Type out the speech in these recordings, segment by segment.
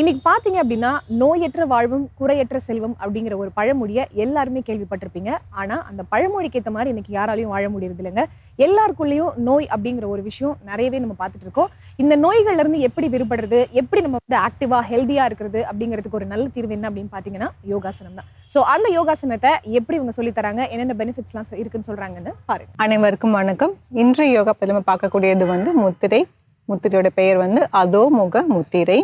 இன்னைக்கு பார்த்தீங்க அப்படின்னா நோயற்ற வாழ்வும் குறையற்ற செல்வம் அப்படிங்கிற ஒரு பழமொழியை எல்லாருமே கேள்விப்பட்டிருப்பீங்க. ஆனால் அந்த பழமொழிக்கு ஏற்ற மாதிரி இன்னைக்கு யாராலையும் வாழ முடியறது இல்லைங்க. எல்லாருக்குள்ளேயும் நோய் அப்படிங்கிற ஒரு விஷயம் நிறையவே நம்ம பார்த்துட்டு இருக்கோம். இந்த நோய்கள்ல இருந்து எப்படி விடுபடுறது எப்படி நம்ம வந்து ஆக்டிவா ஹெல்தியா இருக்கிறது அப்படிங்கிறதுக்கு ஒரு நல்ல தீர்வு என்ன அப்படின்னு பார்த்தீங்கன்னா யோகாசனம் தான். ஸோ அந்த யோகாசனத்தை எப்படி இவங்க சொல்லி தராங்க என்னென்ன பெனிஃபிட்ஸ்லாம் இருக்குன்னு சொல்றாங்கன்னு பாருங்க. அனைவருக்கும் வணக்கம். இன்றைய யோகா பதில் நம்ம பார்க்கக்கூடியது வந்து முத்திரை. முத்திரையோட பெயர் வந்து அதோ முக முத்திரை.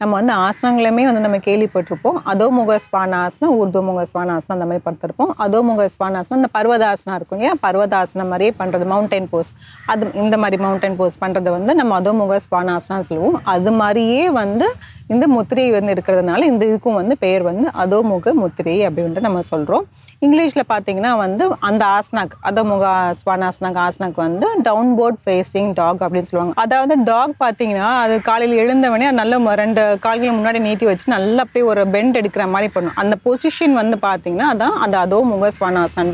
நம்ம வந்து ஆசனங்களுமே வந்து நம்ம கேள்விப்பட்டிருப்போம். அதோமுக ஸ்வானாசனம் ஊர்துமுக ஸ்வானாசனம் அந்த மாதிரி பார்த்துருப்போம் அதோமுக ஸ்வானாசனம் இந்த பர்வதாசனம் இருக்கும் இல்லையா? பர்வதாசனம் மாதிரியே பண்ணுறது மவுண்டைன் போஸ் அது இந்த மாதிரி மவுண்டைன் போஸ் பண்ணுறது வந்து நம்ம அதோமுக ஸ்வானாசனம் சொல்லுவோம். அது மாதிரியே வந்து இந்த முத்திரை வந்து இருக்கிறதுனால இந்த இதுக்கும் வந்து பெயர் வந்து அதோமுக முத்திரை அப்படின்ட்டு நம்ம சொல்கிறோம் இங்கிலீஷில் பார்த்தீங்கன்னா வந்து அந்த ஆசனாக் அதோமுக ஸ்வானாசனாக் ஆசனாக் வந்து டவுன் போர்ட் ஃபேஸிங் டாக் அப்படின்னு சொல்லுவாங்க. அதாவது டாக் பார்த்தீங்கன்னா அது காலையில் எழுந்தவனே நல்ல ரெண்டு கால்களை முன்னாடி நீட்டி வச்சு நல்லா அப்படியே ஒரு பெண்ட் எடுக்கிற மாதிரி பண்ணும். அந்த பொசிஷன் வந்து பார்த்தீங்கன்னா அதான் அந்த அதோ முக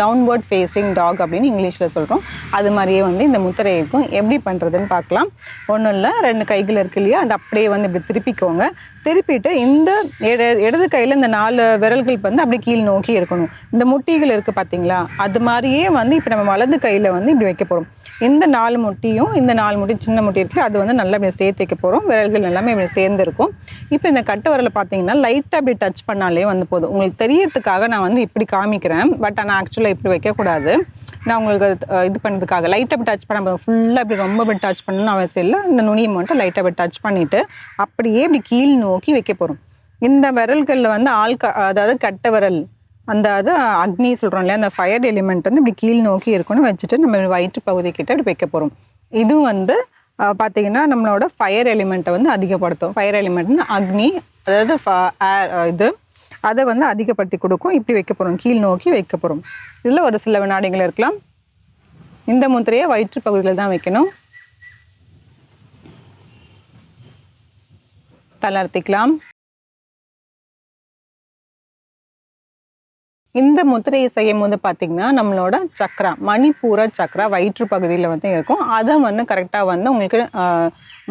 டவுன்வர்ட் ஃபேஸிங் டாக் அப்படின்னு இங்கிலீஷில் சொல்கிறோம் அது மாதிரியே வந்து இந்த முத்திரை இருக்கும். எப்படி பண்ணுறதுன்னு பார்க்கலாம். ஒன்றும் இல்லை ரெண்டு கைகள் இருக்கு இல்லையா? அது அப்படியே வந்து இப்படி திருப்பிக்கோங்க. திருப்பிட்டு இந்த இடது கையில் இந்த நாலு விரல்கள் வந்து அப்படியே கீழ் நோக்கி இருக்கணும். இந்த முட்டிகள் இருக்குது பார்த்தீங்களா? அது மாதிரியே வந்து இப்போ நம்ம வலது கையில் வந்து இப்படி வைக்க போகிறோம் இந்த நாலு முட்டியும் இந்த நாலு முட்டி சின்ன முட்டி இருக்குது அது வந்து நல்லா இப்படி சேர்த்து வைக்க போகிறோம் விரல்கள் எல்லாமே இப்படி சேர்ந்துருக்கும். இப்போ இந்த கட்டை விரலை பார்த்தீங்கன்னா லைட்டாக அப்படி டச் பண்ணாலே வந்து போதும். உங்களுக்கு தெரியறதுக்காக நான் வந்து இப்படி காமிக்கிறேன். பட் ஆனால் ஆக்சுவலாக இப்படி வைக்கக்கூடாது. நான் உங்களுக்கு அது, இது பண்ணுறதுக்காக லைட்டாக அப்படி டச் பண்ண ஃபுல்லாக இப்படி ரொம்ப இப்படி டச் பண்ணணும்னு அவசியம் இல்லை. இந்த நுனியை மட்டும் லைட்டாக அப்படி டச் பண்ணிவிட்டு அப்படியே இப்படி கீழ் நோக்கி வைக்க போகிறோம் இந்த விரல்களில் வந்து ஆள் அதாவது கட்டை விரல் அந்த அது அக்னி சொல்கிறோம் இல்லையா? அந்த ஃபயர் எலிமெண்ட் வந்து இப்படி கீழ் நோக்கி இருக்கணும் வச்சுட்டு நம்ம வயிற்று பகுதி கிட்ட இப்படி வைக்க போகிறோம் இது வந்து பார்த்திங்கன்னா நம்மளோட ஃபயர் எலிமெண்ட்டை வந்து அதிகப்படுத்தும். ஃபயர் எலிமெண்ட்னு அக்னி அதாவது ஃப- air, இது அதை வந்து அதிகப்படுத்தி கொடுக்கும். இப்படி வைக்க போகிறோம் கீழ் நோக்கி வைக்க போகிறோம் இதில் ஒரு சில வினாடிகள் இருக்கலாம். இந்த முத்திரையை வயிற்று பகுதியில் தான் வைக்கணும். தளர்த்திக்கலாம். இந்த முத்திரையை செய்யும் போது பார்த்தீங்கன்னா நம்மளோட சக்கரா மணிப்பூர சக்கரா வயிற்று பகுதியில் வந்து இருக்கும். அதை வந்து கரெக்டாக வந்து உங்களுக்கு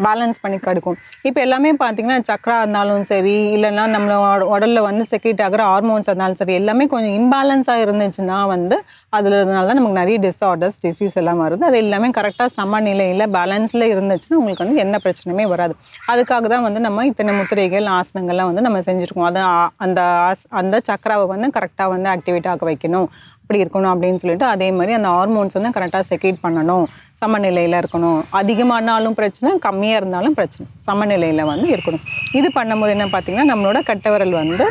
பேலன்ஸ் பண்ணி கிடைக்கும். இப்போ எல்லாமே பார்த்தீங்கன்னா சக்கரா இருந்தாலும் சரி இல்லைன்னா நம்மளோட உடலில் வந்து செக்ரேட் ஆகிற ஹார்மோன்ஸ் இருந்தாலும் சரி எல்லாமே கொஞ்சம் இம்பேலன்ஸாக இருந்துச்சுன்னா வந்து அதில் இருந்தனால தான் நமக்கு நிறைய டிஸார்டர்ஸ் டிசீஸ் எல்லாம் வருது. அது எல்லாமே கரெக்டாக சமநிலையில் பேலன்ஸில் இருந்துச்சுன்னா உங்களுக்கு வந்து எந்த பிரச்சனையுமே வராது. அதுக்காக தான் வந்து நம்ம இத்தனை முத்திரைகள் ஆசனங்கள்லாம் வந்து நம்ம செஞ்சுருக்கோம். அது ஆ- அந்த ஆஸ் அந்த சக்கராவை வந்து கரெக்டாக வந்து ஆக்டிவேட் ஆக வைக்கணும். அப்படி இருக்கணும் அப்படின்னு சொல்லிட்டு அதே மாதிரி அந்த ஹார்மோன்ஸ் வந்து கரெக்டாக செக்ரேட் பண்ணணும். சமநிலையில் இருக்கணும். அதிகமானாலும் பிரச்சனை கம்மியாக இருந்தாலும் பிரச்சனை. சமநிலையில் வந்து இருக்கணும். இது பண்ணும்போது என்ன பார்த்திங்கன்னா நம்மளோட கட்டவரல் வந்து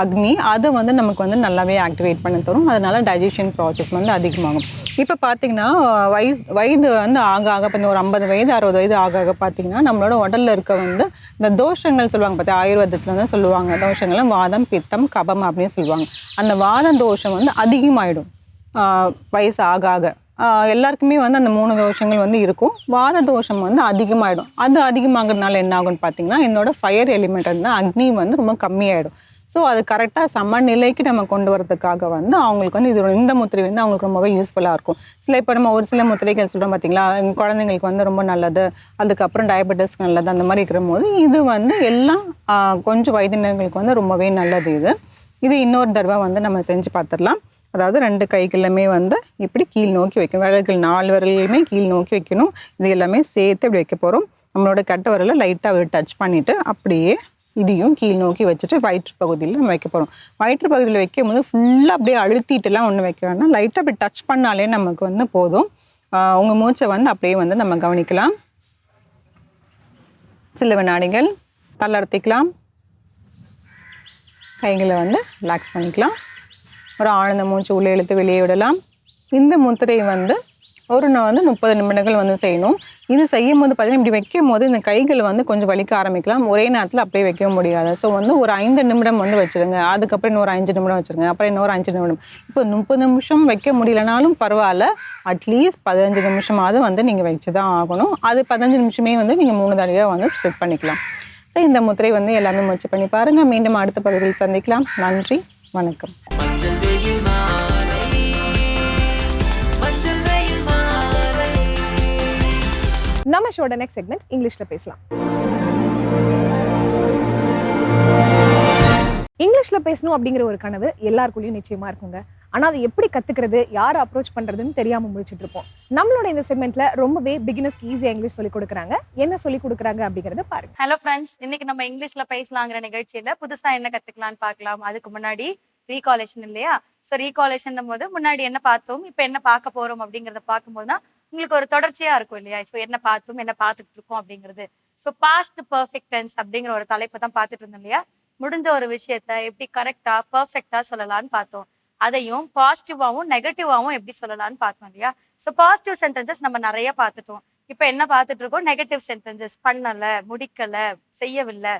அக்னி அதை வந்து நமக்கு வந்து நல்லாவே ஆக்டிவேட் பண்ண தரும். அதனால டைஜஷன் ப்ராசஸ் வந்து அதிகமாகும். இப்போ பார்த்திங்கன்னா வயது வயது வந்து ஆக ஆக இப்போ இந்த ஒரு ஐம்பது வயது அறுபது வயது ஆக ஆக பார்த்திங்கன்னா நம்மளோட உடலில் இருக்க வந்து இந்த தோஷங்கள் சொல்லுவாங்க பார்த்தா ஆயுர்வேதத்தில் வந்து சொல்லுவாங்க. தோஷங்கள்லாம் வாதம் பித்தம் கபம் அப்படின்னு சொல்லுவாங்க. அந்த வாதம் தோஷம் வந்து அதிகமாயிடும். வயசு ஆக ஆக. எல்லாருக்குமே வந்து அந்த மூணு தோஷங்கள் வந்து இருக்கும். வாத தோஷம் வந்து அதிகமாகிடும் அது அதிகமாகிறதுனால என்ன ஆகும்னு பார்த்தீங்கன்னா என்னோட ஃபயர் எலிமெண்ட் வந்து அக்னி வந்து ரொம்ப கம்மியாயிடும். ஸோ அது கரெக்டாக சமநிலைக்கு நம்ம கொண்டு வரதுக்காக வந்து அவங்களுக்கு வந்து இது இந்த முத்திரை வந்து அவங்களுக்கு ரொம்பவே யூஸ்ஃபுல்லாக இருக்கும். சில இப்போ நம்ம ஒரு சில முத்திரைகள் சொல்கிறோம் பார்த்தீங்களா எங்கள் குழந்தைங்களுக்கு வந்து ரொம்ப நல்லது அதுக்கப்புறம் டயபெட்டிஸ்க்கு நல்லது அந்த மாதிரி இருக்கிற போது இது வந்து எல்லாம் கொஞ்சம் வயதினர்களுக்கு வந்து ரொம்பவே நல்லது இது. இது இன்னொரு தடவை வந்து நம்ம செஞ்சு பார்த்துடலாம் அதாவது ரெண்டு கைகளுமே வந்து இப்படி கீழ் நோக்கி வைக்கணும். விரல்கள் நாலு விரல்களுமே கீழ் நோக்கி வைக்கணும். இது எல்லாமே சேர்த்து இப்படி வைக்க போகிறோம் நம்மளோட கட்ட விரலை லைட்டாக டச் பண்ணிவிட்டு அப்படியே இதையும் கீழ் நோக்கி வச்சுட்டு வயிற்று பகுதியில் நம்ம வைக்க போகிறோம் வயிற்று பகுதியில் வைக்கும் போது ஃபுல்லாக அப்படியே அழுத்திட்டுலாம் ஒன்று வைக்க வேண்டாம். லைட்டாக அப்படி டச் பண்ணாலே நமக்கு வந்து போதும். உங்கள் மூச்சை வந்து அப்படியே வந்து நம்ம கவனிக்கலாம். சில வினாடிகள் தளர்த்திக்கலாம். கைகளை வந்து ரிலாக்ஸ் பண்ணிக்கலாம். ஒரு ஆழ்ந்த மூச்சு உள்ளே இழுத்து வெளியே விடலாம். இந்த முத்திரை வந்து ஒரு நான் வந்து முப்பது நிமிடங்கள் வந்து செய்யணும். இது செய்யும் போது பார்த்தீங்கன்னா இப்படி வைக்கும் போது இந்த கைகள் வந்து கொஞ்சம் வலிக்க ஆரம்பிக்கலாம். ஒரே நேரத்தில் அப்படியே வைக்க முடியாது. ஸோ வந்து ஒரு ஐந்து நிமிடம் வந்து வச்சிருங்க. அதுக்கப்புறம் இன்னொரு அஞ்சு நிமிடம் வச்சுருங்க. அப்புறம் இன்னொரு அஞ்சு நிமிடம். இப்போ முப்பது நிமிஷம் வைக்க முடியலனாலும் பரவாயில்ல. அட்லீஸ்ட் பதினஞ்சு நிமிஷமாவது வந்து நீங்கள் வச்சு தான் ஆகணும். அது பதினஞ்சு நிமிஷமே வந்து நீங்கள் மூணு தடவையாக வந்து ஸ்ப்ளிட் பண்ணிக்கலாம். ஸோ இந்த முத்திரை வந்து எல்லாமே முயற்சி பண்ணி பாருங்கள் மீண்டும் அடுத்த பகுதியில் சந்திக்கலாம். நன்றி. வணக்கம். நம்ம ஷோட நெக்ஸ்ட் செக்மெண்ட் இங்கிலீஷ்ல பேசலாம். இங்கிலீஷ்ல பேசணும் அப்படிங்கிற ஒரு கனவு எல்லாருக்குள்ளயும் நிச்சயமா இருக்குங்க. ஆனா அதை எப்படி கத்துக்கிறது யாரை அப்ரோச் பண்றதுன்னு தெரியாம முடிச்சிட்டு இருப்போம். நம்மளோட இந்த செக்மெண்ட்ல ரொம்பவே பிகினர்ஸ்க்கு ஈஸியா இங்கிலீஷ் சொல்லி கொடுக்குறாங்க. என்ன சொல்லி கொடுக்குறாங்க அப்படிங்கறத பாருங்க. ஹலோ ஃப்ரெண்ட்ஸ் இன்னைக்கு நம்ம இங்கிலீஷ்ல பேசலாங்கிற நிகழ்ச்சியில புதுசா என்ன கத்துக்கலாம்னு பார்க்கலாம் அதுக்கு முன்னாடி ரீகாலேஷன் இல்லையா? ஸோ ரீகாலேஷன் போது முன்னாடி என்ன பார்த்தோம்? இப்போ என்ன பார்க்க போறோம் அப்படிங்கிறத பார்க்கும்போது தான் உங்களுக்கு ஒரு தொடர்ச்சியா இருக்கும் இல்லையா? ஸோ என்ன பார்த்தோம் என்ன பார்த்துட்டு இருக்கோம் அப்படிங்கிறது. ஸோ பாஸ்ட் பர்ஃபெக்ட் டென்ஸ் அப்படிங்கிற ஒரு தலைப்பை தான் பார்த்துட்டு இருந்தோம் இல்லையா? முடிஞ்ச ஒரு விஷயத்த எப்படி கரெக்டா பர்ஃபெக்டா சொல்லலாம்னு பார்த்தோம். அதையும் பாசிட்டிவாகவும் நெகட்டிவாகவும் எப்படி சொல்லலாம்னு பார்த்தோம் இல்லையா? ஸோ பாசிட்டிவ் சென்டென்சஸ் நம்ம நிறைய பார்த்துட்டோம். இப்போ என்ன பார்த்துட்டு இருக்கோம்? நெகட்டிவ் சென்டென்சஸ் பண்ணலை முடிக்கலை செய்யவில்லை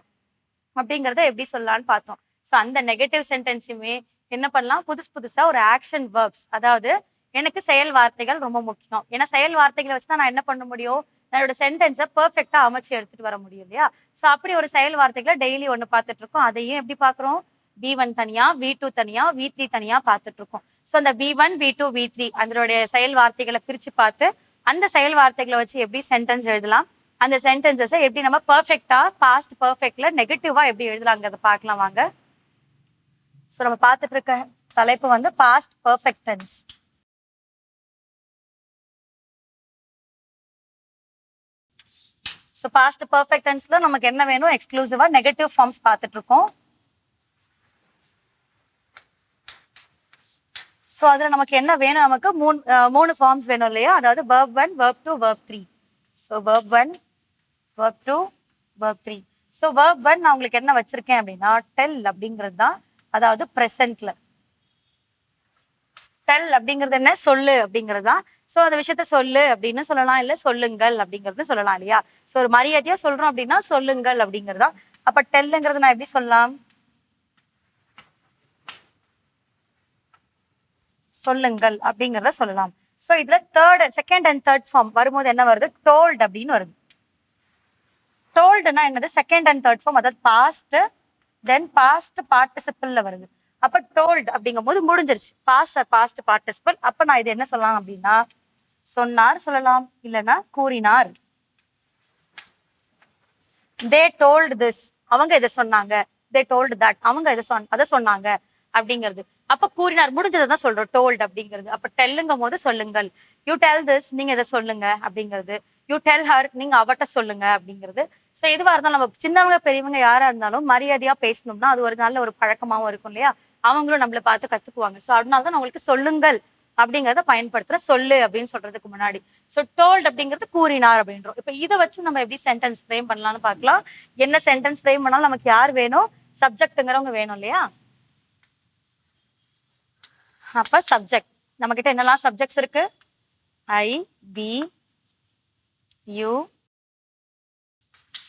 அப்படிங்கிறத எப்படி சொல்லலாம்னு பார்த்தோம். ஸோ அந்த நெகட்டிவ் சென்டென்ஸுமே என்ன பண்ணலாம்? புதுசு புதுசாக ஒரு ஆக்ஷன் வேர்ப்ஸ் அதாவது எனக்கு செயல் வார்த்தைகள் ரொம்ப முக்கியம். ஏன்னா செயல் வார்த்தைகளை வச்சு தான் நான் என்ன பண்ண முடியும்? என்னோட சென்டென்ஸை பர்ஃபெக்டாக அமைச்சு எடுத்துகிட்டு வர முடியும் இல்லையா? ஸோ அப்படி ஒரு செயல் வார்த்தைகளை டெய்லி ஒன்று பார்த்துட்டு இருக்கோம். அதையும் எப்படி பார்க்குறோம்? வி ஒன் தனியாக வி டூ தனியாக வி த்ரீ தனியாக பார்த்துட்டு இருக்கோம். ஸோ அந்த V one V two V three அதனுடைய செயல் வார்த்தைகளை பிரித்து பார்த்து அந்த செயல் வார்த்தைகளை வச்சு எப்படி சென்டென்ஸ் எழுதலாம்? அந்த சென்டென்சஸை எப்படி நம்ம பர்ஃபெக்டாக பாஸ்ட் பர்ஃபெக்டில் நெகட்டிவாக எப்படி எழுதலாங்கிறத பார்க்கலாம் வாங்க. ஸோ நம்ம பார்த்துட்டு இருக்க தலைப்பு வந்து past perfect tense so past perfect நமக்கு என்ன வேணும்? எக்ஸ்க்ளூசிவா நெகட்டிவ் ஃபார்ம்ஸ் பார்த்துட்டு இருக்கோம் ஸோ அதில் நமக்கு என்ன வேணும்? நமக்கு மூணு மூணு ஃபார்ம்ஸ் வேணும் இல்லையா? அதாவது verb one verb two verb three so verb one verb two verb three so verb one நான் உங்களுக்கு என்ன வச்சிருக்கேன் அப்படின்னா டெல் அப்படிங்கிறது தான் அதாவது ப்ரெசண்ட்ல டெல் அப்படிங்கிறது என்ன? சொல்லு அப்படிங்கிறது தான். ஸோ அந்த விஷயத்த சொல்லு அப்படின்னு சொல்லலாம் இல்லை சொல்லுங்கள் அப்படிங்கிறது சொல்லலாம் இல்லையா? ஸோ ஒரு மரியாதையா சொல்றோம் அப்படின்னா சொல்லுங்கள் அப்படிங்கிறதா அப்ப டெல்லுங்கிறது நான் எப்படி சொல்லலாம்? சொல்லுங்கள் அப்படிங்கிறத சொல்லலாம். ஸோ இதுல third second and third form வரும்போது என்ன வருது? டோல்ட் அப்படின்னு வருது. டோல்டுனா என்னது? செகண்ட் அண்ட் தேர்ட் ஃபார்ம் அதாவது பாஸ்ட் தென் பாஸ்ட் பார்ட்டிசிபிள்ல வருது. அப்ப டோல்ட் அப்படிங்கும் போது முடிஞ்சிருச்சு பாஸ்ட் பாஸ்ட் பார்ட்டிசிபிள் அப்ப நான் இது என்ன சொல்லலாம் அப்படின்னா சொன்னார் சொல்லலாம் இல்லைன்னா கூறினார். தே டோல்டு திஸ் அவங்க இதை சொன்னாங்க. தே டோல்டு தட் அவங்க இதை சொன் அதை சொன்னாங்க அப்படிங்கிறது. அப்ப கூறினார். முடிஞ்சதை தான் சொல்றோம். டோல்டு அப்படிங்கிறது. அப்ப டெல்லுங்கும் போது சொல்லுங்கள். யூ டெல் திஸ் நீங்க இதை சொல்லுங்க அப்படிங்கிறது. யூ டெல் ஹர் நீங்க அவட்ட சொல்லுங்க அப்படிங்கிறது. ஸோ எதுவாக இருந்தாலும் நம்ம சின்னவங்க பெரியவங்க யாராக இருந்தாலும் மரியாதையாக பேசணும்னா அது ஒரு நல்ல ஒரு பழக்கமாகவும் இருக்கும் இல்லையா? அவங்களும் நம்மளை பார்த்து கற்றுக்குவாங்க ஸோ அதனால தான் உங்களுக்கு சொல்லுங்கள் அப்படிங்கிறத பயன்படுத்துகிற சொல்லு அப்படின்னு சொல்றதுக்கு முன்னாடி. ஸோ டோல்ட் அப்படிங்கிறது கூறினார் அப்படின்றோம். இப்போ இதை வச்சு நம்ம எப்படி சென்டென்ஸ் ஃப்ரேம் பண்ணலாம்னு பார்க்கலாம். என்ன சென்டென்ஸ் ஃப்ரேம் பண்ணாலும் நமக்கு யார் வேணும்? சப்ஜெக்ட்டுங்கிறவங்க வேணும் இல்லையா? அப்போ சப்ஜெக்ட் நம்மக்கிட்ட என்னெல்லாம் சப்ஜெக்ட்ஸ் இருக்கு? I we you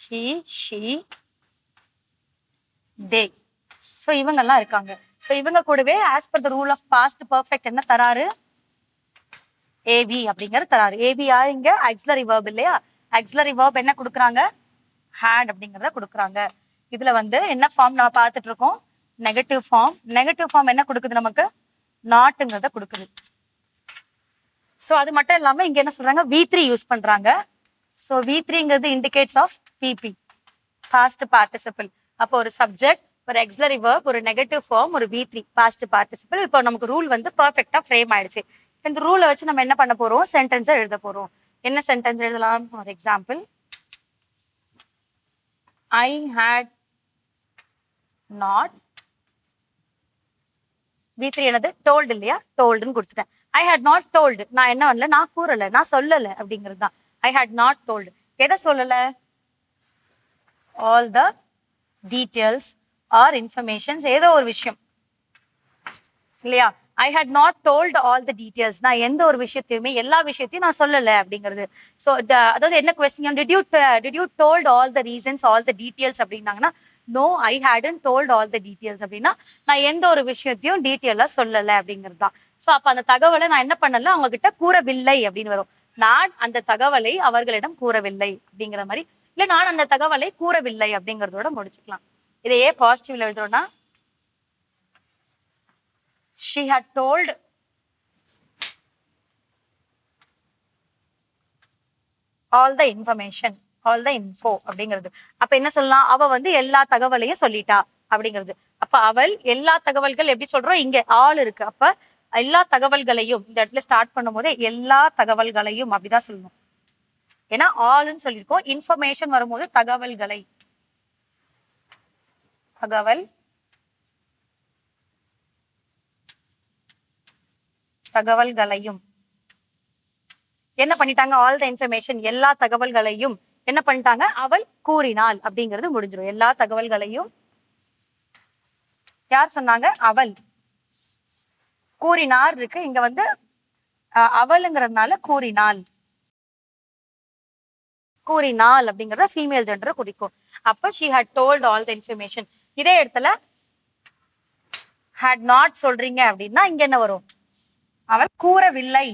he she they so இவங்கெல்லாம் இருக்காங்க. ஸோ இவங்க கூடவே as per the rule of past perfect என்ன தராரு? ஏவி அப்படிங்கிறது தராரு. ஏவி யார் இங்க ஆக்சிலரி வேர்ப் இல்லையா? ஆக்சிலரி வேர்ப் என்ன கொடுக்குறாங்க? ஹேட் அப்படிங்கிறத கொடுக்குறாங்க. இதுல வந்து என்ன ஃபார்ம் நம்ம பார்த்துட்டு இருக்கோம் நெகட்டிவ் ஃபார்ம் நெகட்டிவ் ஃபார்ம் என்ன கொடுக்குது நமக்கு? நாட்டுங்கிறத கொடுக்குது. ஸோ அது மட்டும் இல்லாமல் இங்கே என்ன சொல்றாங்க? வி த்ரீ யூஸ் பண்றாங்க. So V த்ரீங்கிறது indicates of PP past participle அப்போ ஒரு சப்ஜெக்ட் ஒரு எக்ஸலரி verb ஒரு நெகட்டிவ் ஃபார்ம் ஒரு வி த்ரீ பாஸ்ட் பார்ட்டிசிபிள் இப்போ நமக்கு ரூல் வந்து பர்ஃபெக்டாக ஃப்ரேம் ஆயிடுச்சு. இந்த ரூலை வச்சு நம்ம என்ன பண்ண போறோம்? சென்டென்ஸை எழுத போறோம். என்ன சென்டென்ஸ் எழுதலாம்? For example I had not V three என்னது? டோல்டு இல்லையா? டோல்டுன்னு கொடுத்துட்டேன். ஐ ஹேட் நாட் டோல்டு நான் என்ன பண்ணல? நான் கூறல. நான் சொல்லல அப்படிங்கிறது தான். ஐ ஹேட் நாட் டோல்டு எதை சொல்லல? All the details or informations ஏதோ ஒரு விஷயம். இல்லையா? I had not told all the details நான் எந்த ஒரு விஷயத்தையுமே எல்லா விஷயத்தையும் நான் சொல்லலை அப்படிங்கிறது. ஸோ அதாவது என்ன question did you did you told all the reasons all the details அப்படின்னாங்கன்னா no I hadn't told all the details அப்படின்னா நான் எந்த ஒரு விஷயத்தையும் டீட்டெயிலாக சொல்லலை அப்படிங்கிறது தான். ஸோ அப்போ அந்த தகவலை நான் என்ன பண்ணல? அவங்க கிட்ட கூறவில்லை அப்படின்னு வரும். நான் அந்த தகவலை அவர்களிடம் கூறவில்லை அப்படிங்கிற மாதிரி இல்லை நான் அந்த தகவலை கூறவில்லை அப்படிங்கிறதோட முடிச்சுக்கலாம். இதையே பாசிட்டிவ்ல எழுதுறோம்னா she had told all the information all the info அப்படிங்கிறது. அப்ப என்ன சொல்லலாம்? அவ வந்து எல்லா தகவலையும் சொல்லிட்டா அப்படிங்கிறது. அப்ப அவள் எல்லா தகவல்கள் எப்படி சொல்றோம் இங்க ஆள் இருக்கு. அப்ப எல்லா தகவல்களையும் இந்த இடத்துல ஸ்டார்ட் பண்ணும் போதே எல்லா தகவல்களையும் அப்படிதான் சொல்லணும். ஏன்னா ஆள்னு சொல்லியிருக்கோம். இன்ஃபர்மேஷன் வரும்போது தகவல்களை. தகவல். தகவல்களையும். என்ன பண்ணிட்டாங்க? ஆல் த இன்ஃபர்மேஷன் எல்லா தகவல்களையும் என்ன பண்ணிட்டாங்க? அவள் கூறினாள் அப்படிங்கிறது முடிஞ்சிடும் எல்லா தகவல்களையும் யார் சொன்னாங்க? அவள். கூறினார் இருக்கு. இங்க வந்து அவளுங்கிறதுனால கூறினாள். கூறினாள் அப்படிங்கறத ஃபீமேல் ஜெண்டரை குறிக்கும். அப்ப she had told all the information இதே இடத்துல had நாட் சொல்றீங்க அப்படின்னா இங்க என்ன வரும்? அவள் கூறவில்லை.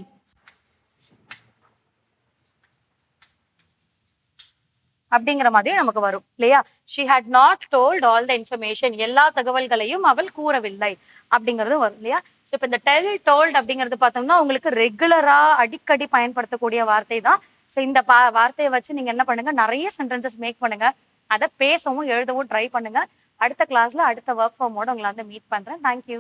அப்படிங்கிற மாதிரி நமக்கு வரும் இல்லையா? She had not told all the information எல்லா தகவல்களையும் அவள் கூறவில்லை அப்படிங்கிறதும் வரும் இல்லையா? ஸோ இப்போ இந்த டெல் டோல்ட் அப்படிங்கிறது பார்த்தோம்னா உங்களுக்கு ரெகுலரா அடிக்கடி பயன்படுத்தக்கூடிய வார்த்தை தான். ஸோ இந்த பா வார்த்தையை வச்சு நீங்க என்ன பண்ணுங்க? நிறைய சென்டென்சஸ் மேக் பண்ணுங்க. அதை பேசவும் எழுதவும் ட்ரை பண்ணுங்க. அடுத்த கிளாஸ்ல அடுத்த ஒர்க் ஃபார்மோட உங்களை வந்து மீட் பண்றேன். தேங்க்யூ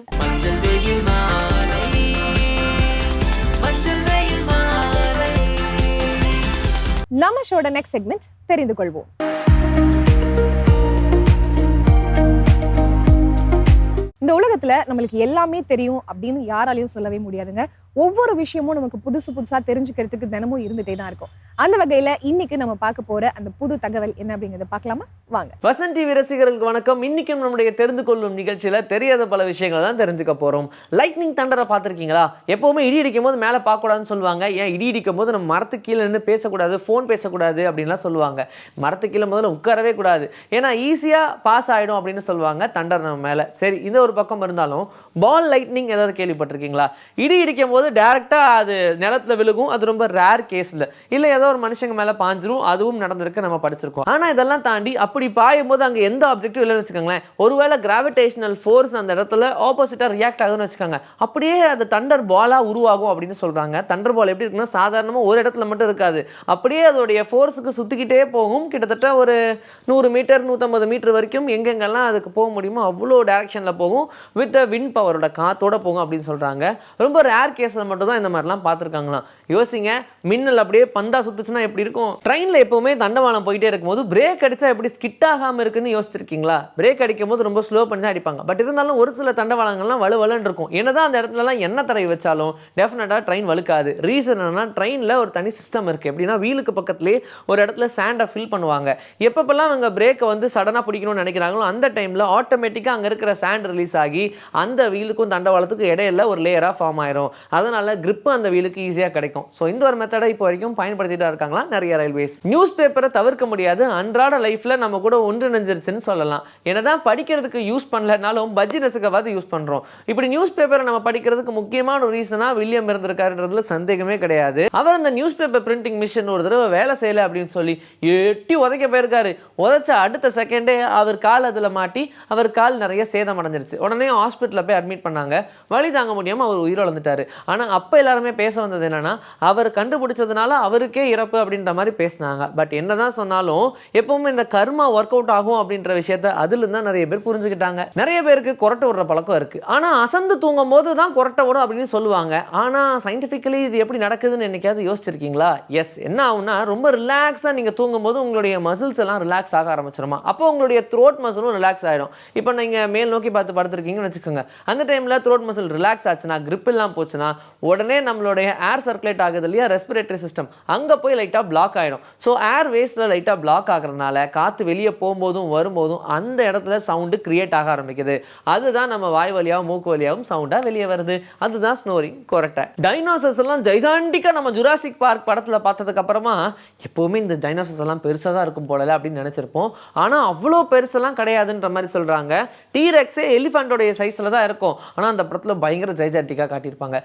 நம்ம ஷோட நெக்ஸ்ட் செக்மெண்ட் தெரிந்து கொள்வோம். இந்த உலகத்துல நம்மளுக்கு எல்லாமே தெரியும் அப்படின்னு யாராலையும் சொல்லவே முடியாதுங்க. ஒவ்வொரு விஷயமும் நமக்கு புதுசு புதுசா தெரிஞ்சுக்கிறதுக்கு தினமும் இருந்துட்டே தான் இருக்கும். அந்த வகையில இன்னைக்கு நம்ம பார்க்க போற அந்த புது தகவல் என்ன அப்படிங்கறத பார்க்கலாமா? வாங்க. வசந்த் டிவி ரசிகர்களுக்கு வணக்கம். இன்னைக்கும் நம்முடைய தெரிந்து கொள்ளும் நிகழ்ச்சியில தெரியாத பல விஷயங்களை தான் தெரிஞ்சுக்க போறோம். லைட்னிங் தண்டரை பார்த்துருக்கீங்களா? எப்பவுமே இடி அடிக்கும் போது மேலே பார்க்கக்கூடாதுன்னு சொல்லுவாங்க. ஏன் இடி இடிக்கும் போது நம்ம மரத்துக்கு கீழே நின்று பேசக்கூடாது ஃபோன் பேசக்கூடாது அப்படின்லாம் சொல்லுவாங்க. மரத்துக்கு கீழே முதல்ல உட்காரவே கூடாது. ஏன்னா ஈஸியாக பாஸ் ஆகிடும் அப்படின்னு சொல்லுவாங்க தண்டர் நம்ம மேலே. சரி இந்த ஒரு பக்கம் இருந்தாலும் பால் லைட்னிங் ஏதாவது கேள்விப்பட்டிருக்கீங்களா? இடி இடிக்கும் போது டேரெக்டாக அது நிலத்துல விழுகும். அது ரொம்ப ரேர் கேஸில் இல்லை. ஏதோ ஒரு மனுஷங்க மேலே பாஞ்சிரும். அதுவும் நடந்திருக்கு நம்ம படிச்சிருக்கோம். ஆனால் இதெல்லாம் தாண்டி அப்படி பாயும் போது அங்கே எந்த ஆப்ஜெக்டும் இல்லைன்னு வச்சுக்கோங்களேன். ஒருவேளை கிராவிடேஷனல் ஃபோர்ஸ் அந்த இடத்துல ஆப்போசிட்டாக ரியாக்ட் ஆகுதுன்னு வச்சுக்கோங்க. அப்படியே அது தண்டர் பாலாக உருவாகும் அப்படின்னு சொல்கிறாங்க தண்டர் பால் எப்படி இருக்குன்னா சாதாரணமாக ஒரு இடத்துல மட்டும் இருக்காது. அப்படியே அதோடைய ஃபோர்ஸுக்கு சுற்றிக்கிட்டே போகும். கிட்டத்தட்ட ஒரு நூறு மீட்டர் நூற்றம்பது மீட்டர் வரைக்கும் எங்கெங்கெல்லாம் அதுக்கு போக முடியுமோ அவ்வளோ டேரக்ஷனில் போகும். வித் வின் பவரோட காத்தோட போகும் அப்படின்னு சொல்கிறாங்க ரொம்ப ரேர் கேஸ் பேசுறது மட்டும் தான் இந்த மாதிரிலாம் பார்த்துருக்காங்களாம். யோசிங்க மின்னல் அப்படியே பந்தா சுத்துச்சுன்னா எப்படி இருக்கும்? ட்ரெயினில் எப்போவுமே தண்டவாளம் போயிட்டே இருக்கும்போது பிரேக் அடிச்சா எப்படி ஸ்கிட் ஆகாமல் இருக்குன்னு யோசிச்சிருக்கீங்களா? பிரேக் அடிக்கும் போது ரொம்ப ஸ்லோ பண்ணி தான் அடிப்பாங்க. பட் இருந்தாலும் ஒரு சில தண்டவாளங்கள்லாம் வலு வலுன்னு இருக்கும். என்னதான் அந்த இடத்துலலாம் எண்ணெய் தடவை வச்சாலும் டெஃபினட்டாக ட்ரெயின் வலுக்காது ரீசன் என்னன்னா ட்ரெயினில் ஒரு தனி சிஸ்டம் இருக்குது எப்படின்னா வீலுக்கு பக்கத்துலேயே ஒரு இடத்துல சேண்டை ஃபில் பண்ணுவாங்க. எப்பப்பெல்லாம் அவங்க பிரேக்கை வந்து சடனாக பிடிக்கணும்னு நினைக்கிறாங்களோ அந்த டைமில் ஆட்டோமேட்டிக்காக அங்கே இருக்கிற சேண்ட் ரிலீஸ் ஆகி அந்த வீலுக்கும் தண்டவாளத்துக்கும் இடையில ஒரு லேயராக ஃபார்ம் ஆயிரும். அதனால கிரிப்பு அந்த வீலுக்கு ஈஸியாக கிடைக்கும். ஸோ இந்த ஒரு மெத்தடை இப்போ வரைக்கும் பயன்படுத்திட்டு இருக்காங்களா? நிறைய ரயில்வேஸ் நியூஸ் பேப்பரை தவிர்க்க முடியாது. அன்றாட லைஃப்பில் நம்ம கூட ஒன்றிணைஞ்சிருச்சுன்னு சொல்லலாம். என்னதான் படிக்கிறதுக்கு யூஸ் பண்ணலனாலும் பஜ்ஜி ரசிகவாது யூஸ் பண்ணுறோம் இப்படி நியூஸ் பேப்பரை நம்ம படிக்கிறதுக்கு முக்கியமான ஒரு ரீசனாக வில்லியம் இருந்திருக்காருன்றதுல சந்தேகமே கிடையாது. அவர் அந்த நியூஸ் பேப்பர் பிரிண்டிங் மிஷின் ஒரு தடவை வேலை செய்யலை அப்படின்னு சொல்லி எட்டி உதைக்க போயிருக்காரு. உதைச்ச அடுத்த செகண்டே அவர் கால் அதில் மாட்டி அவர் கால் நிறைய சேதம் அடைஞ்சிருச்சு. உடனே ஹாஸ்பிட்டலில் போய் அட்மிட் பண்ணாங்க. வழி தாங்க முடியாமல் அவர் உயிரிழந்துட்டாரு ஆனால் அப்போ எல்லாருமே பேச வந்தது என்னென்னா அவர் கண்டுபிடிச்சதுனால அவருக்கே இறப்பு அப்படின்ற மாதிரி பேசினாங்க. பட் என்ன தான் சொன்னாலும் எப்பவுமே இந்த கர்மா ஒர்க் அவுட் ஆகும் அப்படின்ற விஷயத்த அதுலேருந்து தான் நிறைய பேர் புரிஞ்சுக்கிட்டாங்க. நிறைய பேருக்கு கொரட்டை விடுற பழக்கம் இருக்குது ஆனால் அசந்து தூங்கும் போது தான் கொரட்டை விடும் அப்படின்னு சொல்லுவாங்க. ஆனால் சயின்டிஃபிக்கலி இது எப்படி நடக்குதுன்னு என்னைக்காவது யோசிச்சிருக்கீங்களா? எஸ் என்ன ஆகும்னா ரொம்ப ரிலாக்ஸாக நீங்கள் தூங்கும்போது உங்களுடைய மசில்ஸ் எல்லாம் ரிலாக்ஸ் ஆக ஆரம்பிச்சிருமா? அப்போ உங்களுடைய த்ரோட் மசிலும் ரிலாக்ஸ் ஆகிடும் இப்போ நீங்கள் மேல் நோக்கி பார்த்து படுத்துருக்கீங்கன்னு வச்சுக்கோங்க. அந்த டைமில் த்ரோட் மசில் ரிலாக்ஸ் ஆச்சுன்னா கிரிப் எல்லாம் போச்சுன்னா உடனே நம்மளுடைய ஏர் சர்க்குலேட் ஆகுது இல்லையா? ரெஸ்பிரேட்டரி சிஸ்டம் அங்கே போய் லைட்டாக பிளாக் ஆகிடும் ஸோ ஏர் வேஸ்ட்டில் லைட்டாக பிளாக் ஆகுறதுனால காற்று வெளியே போகும்போதும் வரும்போதும் அந்த இடத்துல சவுண்டு கிரியேட் ஆக ஆரம்பிக்குது. அதுதான் நம்ம வாய் வழியாகவும் மூக்கு வழியாகவும் சவுண்டாக வெளியே வருது. அதுதான் ஸ்னோரிங் கொரட்டை டைனோசர்ஸ் எல்லாம் ஜைதாண்டிக்காக நம்ம ஜுராசிக் பார்க் படத்தில் பார்த்ததுக்கப்புறமா எப்போவுமே இந்த டைனோசர்ஸ் எல்லாம் பெருசாக தான் இருக்கும் போலல அப்படின்னு நினச்சிருப்போம். ஆனால் அவ்வளோ பெருசெல்லாம் கிடையாதுன்ற மாதிரி சொல்கிறாங்க டீரெக்ஸே எலிஃபண்ட்டோடைய சைஸில் தான் இருக்கும். ஆனால் அந்த படத்தில் பயங்கர ஜைஜாண்டிக்காக காட்டியிருப்பாங்க.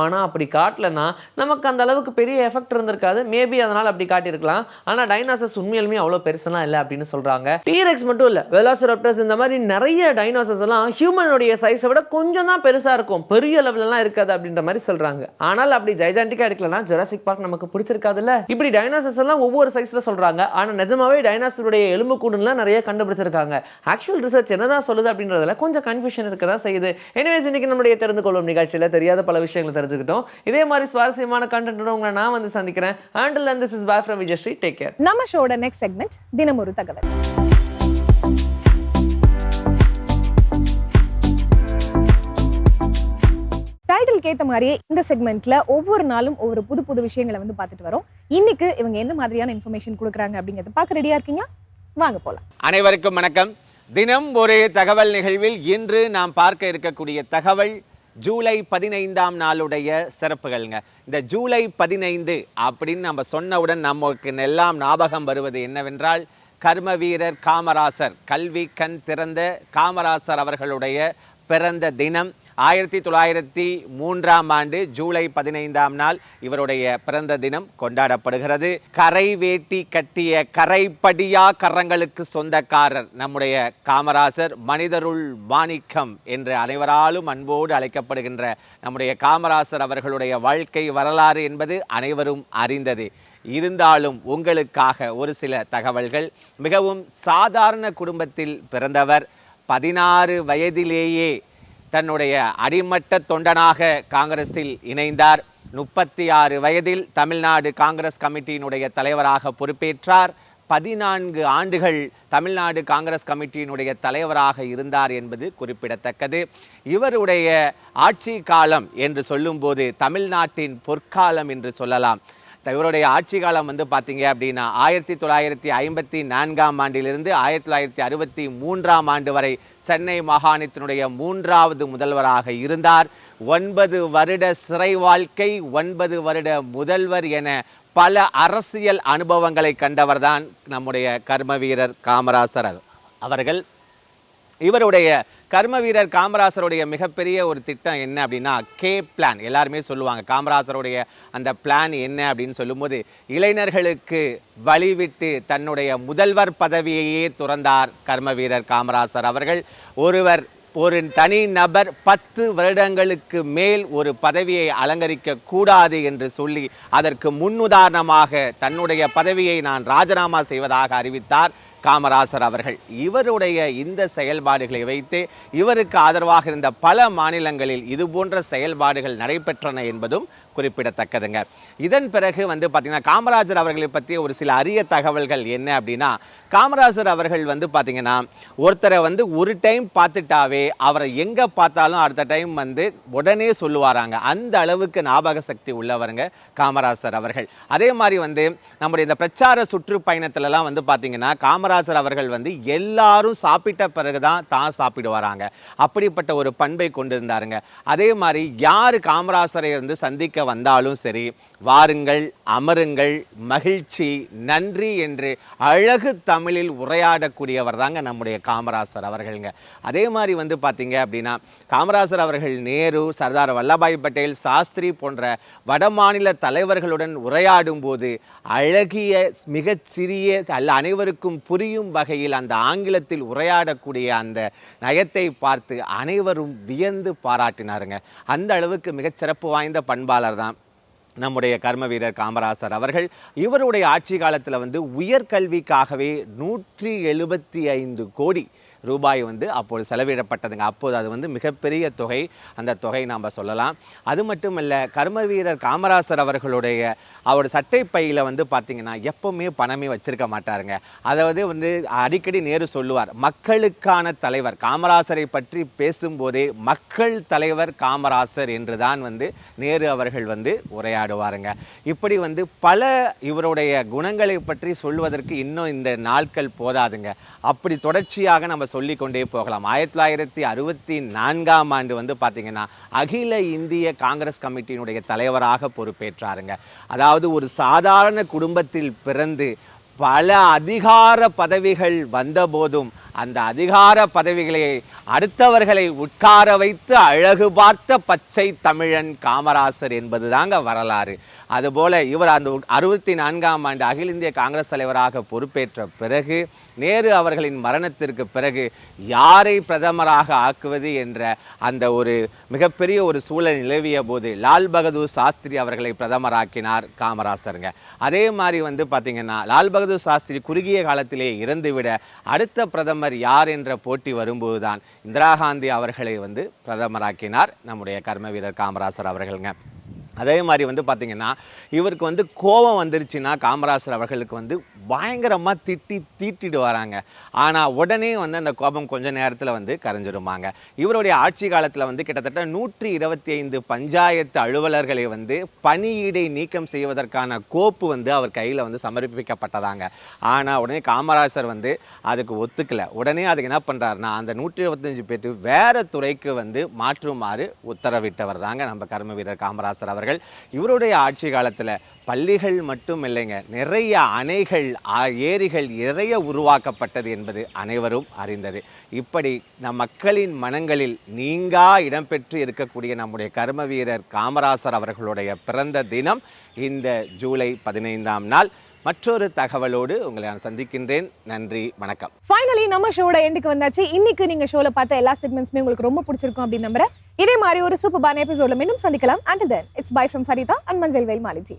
ஆனால் அப்படி காட்டலன்னா நமக்கு அந்த அளவுக்கு பெரிய எஃபெக்ட் இருந்திருக்காது. மேபி அதனால் அப்படி காட்டியிருக்கலாம். ஆனால் டைனாசஸ் உண்மையிலுமே அவ்வளோ பெருசெல்லாம் இல்லை அப்படின்னு சொல்கிறாங்க டீரெக்ஸ் மட்டும் இல்லை வெலாசிராப்டர்ஸ் இந்த மாதிரி நிறைய டைனாசஸ் எல்லாம் ஹியூமனுடைய சைஸை விட கொஞ்சம் தான் பெருசாக இருக்கும். பெரிய லெவலெலாம் இருக்காது அப்படின்ற மாதிரி சொல்கிறாங்க ஆனால் அப்படி ஜைஜாண்டிக்காக எடுக்கலனா ஜெராசிக் பார்க் நமக்கு பிடிச்சிருக்காதுல்ல? இப்படி டைனாசஸ் எல்லாம் ஒவ்வொரு சைஸில் சொல்கிறாங்க ஆனால் நிஜமாவே டைனாசருடைய எலும்பு கூடுலாம் நிறைய கண்டுபிடிச்சிருக்காங்க. ஆக்சுவல் ரிசர்ச் என்னதான் சொல்லுது அப்படின்றதுல கொஞ்சம் கன்ஃபியூஷன் இருக்க தான் செய்யுது. எனிவேஸ் இன்னைக்கு நம்முடைய தெரிந்து கொள்ளும் நிகழ்ச்சியில் தெரியாத பல விஷயங்களை தெரிஞ்சுக்கிட்டோம். இதே மாதிரி சுவாரஸ்யமான கண்டென்ட் உங்களை நான் வந்து சந்திக்கிறேன். Until and this is bye from Vijayasri take care நம்ம ஷோட நெக்ஸ்ட் செக்மெண்ட் தினம் ஒரு தகவல் டைட்டிலுக்கு ஏத்த மாதிரியே இந்த செக்மெண்ட்ல ஒவ்வொரு நாளும் ஒவ்வொரு புது புது விஷயங்களை வந்து பார்த்துட்டு வரோம். இன்னைக்கு இவங்க என்ன மாதிரியான இன்ஃபர்மேஷன் கொடுக்குறாங்க அப்படிங்கறத பார்க்க ரெடியா இருக்கீங்களா? வாங்க போலாம். அனைவருக்கும் வணக்கம். தினம் ஒரு தகவல் நிகழ்வில் இன்று நாம் பார்க்க இருக்கக்கூடிய தகவல் ஜூலை பதினைந்தாம் நாளுடைய சிறப்புகள்ங்க. இந்த ஜூலை பதினைந்து அப்படின்னு நம்ம சொன்னவுடன் நமக்கு எல்லாம் ஞாபகம் வருவது என்னவென்றால் கர்ம வீரர் காமராசர் கல்வி கண் திறந்த காமராசர் அவர்களுடைய பிறந்த தினம். ஆயிரத்தி தொள்ளாயிரத்தி மூன்றாம் ஆண்டு ஜூலை பதினைந்தாம் நாள் இவருடைய பிறந்த தினம் கொண்டாடப்படுகிறது. கரை வேட்டி கட்டிய கரைப்படியா கரங்களுக்கு சொந்தக்காரர் நம்முடைய காமராசர் மனிதருள் மாணிக்கம் என்று அனைவராலும் அன்போடு அழைக்கப்படுகின்ற நம்முடைய காமராசர் அவர்களுடைய வாழ்க்கை வரலாறு என்பது அனைவரும் அறிந்தது. இருந்தாலும் உங்களுக்காக ஒரு சில தகவல்கள். மிகவும் சாதாரண குடும்பத்தில் பிறந்தவர் பதினாறு வயதிலேயே தன்னுடைய அடிமட்ட தொண்டனாக காங்கிரஸில் இணைந்தார். முப்பத்தி ஆறு வயதில் தமிழ்நாடு காங்கிரஸ் கமிட்டியினுடைய தலைவராக பொறுப்பேற்றார். பதினான்கு ஆண்டுகள் தமிழ்நாடு காங்கிரஸ் கமிட்டியினுடைய தலைவராக இருந்தார் என்பது குறிப்பிடத்தக்கது. இவருடைய ஆட்சி காலம் என்று சொல்லும்போது தமிழ்நாட்டின் பொற்காலம் என்று சொல்லலாம். இவருடைய ஆட்சி காலம் வந்து பார்த்தீங்க அப்படின்னா ஆயிரத்தி தொள்ளாயிரத்தி ஐம்பத்தி நான்காம் ஆண்டிலிருந்து ஆயிரத்தி தொள்ளாயிரத்தி அறுபத்தி மூன்றாம் ஆண்டு வரை சென்னை மாகாணத்தினுடைய மூன்றாவது முதல்வராக இருந்தார். ஒன்பது வருட சிறை வாழ்க்கை ஒன்பது வருட முதல்வர் என பல அரசியல் அனுபவங்களை கண்டவர்தான் நம்முடைய கர்ம வீரர் காமராசர் அவர்கள். இவருடைய கர்ம வீரர் காமராசருடைய மிகப்பெரிய ஒரு திட்டம் என்ன அப்படின்னா கே பிளான் எல்லாருமே சொல்லுவாங்க காமராசருடைய அந்த பிளான் என்ன அப்படின்னு சொல்லும்போது இளைஞர்களுக்கு வழிவிட்டு தன்னுடைய முதல்வர் பதவியையே துறந்தார் கர்ம வீரர் காமராசர் அவர்கள். ஒருவர் ஒரு தனி நபர் பத்து வருடங்களுக்கு மேல் ஒரு பதவியை அலங்கரிக்க கூடாது என்று சொல்லி அதற்கு முன்னுதாரணமாக தன்னுடைய பதவியை நான் ராஜினாமா செய்வதாக அறிவித்தார் காமராசர் அவர்கள். இவருடைய இந்த செயல்பாடுகளை வைத்து இவருக்கு ஆதரவாக இருந்த பல மாநிலங்களில் இது போன்ற செயல்பாடுகள் நடைபெற்றன என்பதும் குறிப்பிடத்தக்கதுங்க. இதன் பிறகு வந்து பார்த்திங்கன்னா காமராஜர் அவர்களை பற்றிய ஒரு சில அரிய தகவல்கள் என்ன அப்படின்னா காமராஜர் அவர்கள் வந்து பார்த்திங்கன்னா ஒருத்தரை வந்து ஒரு டைம் பார்த்துட்டாவே அவரை எங்கே பார்த்தாலும் அடுத்த டைம் வந்து உடனே சொல்லுவாராங்க. அந்த அளவுக்கு ஞாபக சக்தி உள்ளவருங்க காமராஜர் அவர்கள். அதே மாதிரி வந்து நம்முடைய இந்த பிரச்சார சுற்றுப்பயணத்துலலாம் வந்து பார்த்தீங்கன்னா காமராஜர் அவர்கள் வந்து எல்லாரும் சாப்பிட்ட பிறகு தான் தான் சாப்பிடுவாராங்க. அப்படிப்பட்ட ஒரு பண்பை கொண்டிருந்தாருங்க. அதே மாதிரி யார் காமராசரை வந்து சந்திக்க வந்தாலும் சரி வாருங்கள் அமருங்கள் மகிழ்ச்சி நன்றி என்று அழகு தமிழில் உரையாடக்கூடியவர் தாங்க நம்முடைய காமராசர் அவர்கள்ங்க. அதே மாதிரி வந்து பார்த்தீங்க அப்படின்னா காமராசர் அவர்கள் நேரு சர்தார் வல்லபாய் பட்டேல் சாஸ்திரி போன்ற வடமாநில தலைவர்களுடன் உரையாடும் போது அழகிய மிகச்சிறிய அல்ல அனைவருக்கும் புரியும் வகையில் அந்த ஆங்கிலத்தில் உரையாடக்கூடிய அந்த நயத்தை பார்த்து அனைவரும் வியந்து பாராட்டினாருங்க. அந்த அளவுக்கு மிகச்சிறப்பு வாய்ந்த பண்பாளர் தான். நம்முடைய கர்ம வீரர் காமராசர் அவர்கள் இவருடைய ஆட்சி காலத்தில் வந்து உயர்கல்விக்காகவே நூற்றி எழுபத்தி ஐந்து கோடி ரூபாய் வந்து அப்போது செலவிடப்பட்டதுங்க. அப்போது அது வந்து மிகப்பெரிய தொகை. அந்த தொகை நாம் சொல்லலாம். அது மட்டுமல்ல கர்ம வீரர் காமராசர் அவர்களுடைய அவர் சட்டை பையில் வந்து பார்த்திங்கன்னா எப்போவுமே பணமே வச்சிருக்க மாட்டாருங்க. அதாவது வந்து அடிக்கடி நேரு சொல்லுவார் மக்களுக்கான தலைவர். காமராசரை பற்றி பேசும்போதே மக்கள் தலைவர் காமராசர் என்று தான் வந்து நேரு அவர்கள் வந்து உரையாடுவாருங்க. இப்படி வந்து பல இவருடைய குணங்களை பற்றி சொல்வதற்கு இன்னும் இந்த நாட்கள் போதாதுங்க. அப்படி தொடர்ச்சியாக நம்ம சொல்லி கொண்டே போகலாம். ஆயிரத்தி தொள்ளாயிரத்தி அறுபத்தி நான்காம் ஆண்டு வந்து பார்த்திங்கன்னா அகில இந்திய காங்கிரஸ் கமிட்டியினுடைய தலைவராக பொறுப்பேற்றாருங்க. அதாவது ஒரு சாதாரண குடும்பத்தில் பிறந்து பல அதிகார பதவிகள் வந்தபோதும் அந்த அதிகார பதவிகளை அடுத்தவர்களை உட்கார வைத்து அழகு பார்த்த பச்சை தமிழன் காமராசர் என்பது தாங்க வரலாறு. அதுபோல இவர் அந்த அறுபத்தி நான்காம் ஆண்டு அகில இந்திய காங்கிரஸ் தலைவராக பொறுப்பேற்ற பிறகு நேரு அவர்களின் மரணத்திற்கு பிறகு யாரை பிரதமராக ஆக்குவது என்ற அந்த ஒரு மிகப்பெரிய ஒரு சூழல் நிலவிய போது லால் பகதூர் சாஸ்திரி அவர்களை பிரதமராக்கினார் காமராசருங்க. அதே மாதிரி வந்து பார்த்திங்கன்னா லால் பகதூர் சாஸ்திரி குறுகிய காலத்திலே இறந்துவிட அடுத்த பிரதமர் யார் என்ற போட்டி வரும்போது தான் இந்திரா காந்தி அவர்களை வந்து பிரதமராக்கினார் நம்முடைய கர்ம வீரர் காமராசர் அவர்களுங்க. அதே மாதிரி வந்து பார்த்திங்கன்னா இவருக்கு வந்து கோபம் வந்துருச்சுன்னா காமராசர் அவர்களுக்கு வந்து பயங்கரமாக திட்டி தீட்டிட்டு வராங்க ஆனால் உடனே வந்து அந்த கோபம் கொஞ்ச நேரத்தில் வந்து கரைஞ்சிருமாங்க. இவருடைய ஆட்சி காலத்தில் வந்து கிட்டத்தட்ட நூற்றி இருபத்தி ஐந்து பஞ்சாயத்து அலுவலர்களை வந்து பணியிடை நீக்கம் செய்வதற்கான கோப்பு வந்து அவர் கையில் வந்து சமர்ப்பிக்கப்பட்டதாங்க. ஆனால் உடனே காமராசர் வந்து அதுக்கு ஒத்துக்கலை. உடனே அதுக்கு என்ன பண்ணுறாருன்னா அந்த நூற்றி இருபத்தஞ்சு பேர்த்து வேறு துறைக்கு வந்து மாற்றுமாறு உத்தரவிட்டவர் தாங்க நம்ம கர்ம வீரர் காமராசர் அவர் அவர்கள் இவருடைய ஆட்சி காலத்தில் பள்ளிகள் மட்டும் இல்லைங்க நிறைய அணைகள் ஏரிகள் நிறைய உருவாக்கப்பட்டது என்பது அனைவரும் அறிந்தது. இப்படி நம் மக்களின் மனங்களில் நீங்கா இடம்பெற்று இருக்கக்கூடிய நம்முடைய கர்ம வீரர் காமராசர் அவர்களுடைய பிறந்த தினம் இந்த ஜூலை பதினைந்தாம் நாள். மற்றொரு தகவலோடு உங்களை நான் சந்திக்கின்றேன். நன்றி வணக்கம். ஃபைனலி நம்ம ஷோட எண்டுக்கு வந்தாச்சு. இன்னைக்கு நீங்க ஷோல பார்த்த எல்லா செக்மெண்ட்ஸுமே உங்களுக்கு ரொம்ப பிடிச்சிருக்கும் அப்படின்னு நம்புறேன். இதே மாதிரி ஒரு சூப்பரான எபிசோட்ல மீண்டும் சந்திக்கலாம். And then it's bye from Farida and Manjal Vel Maaliji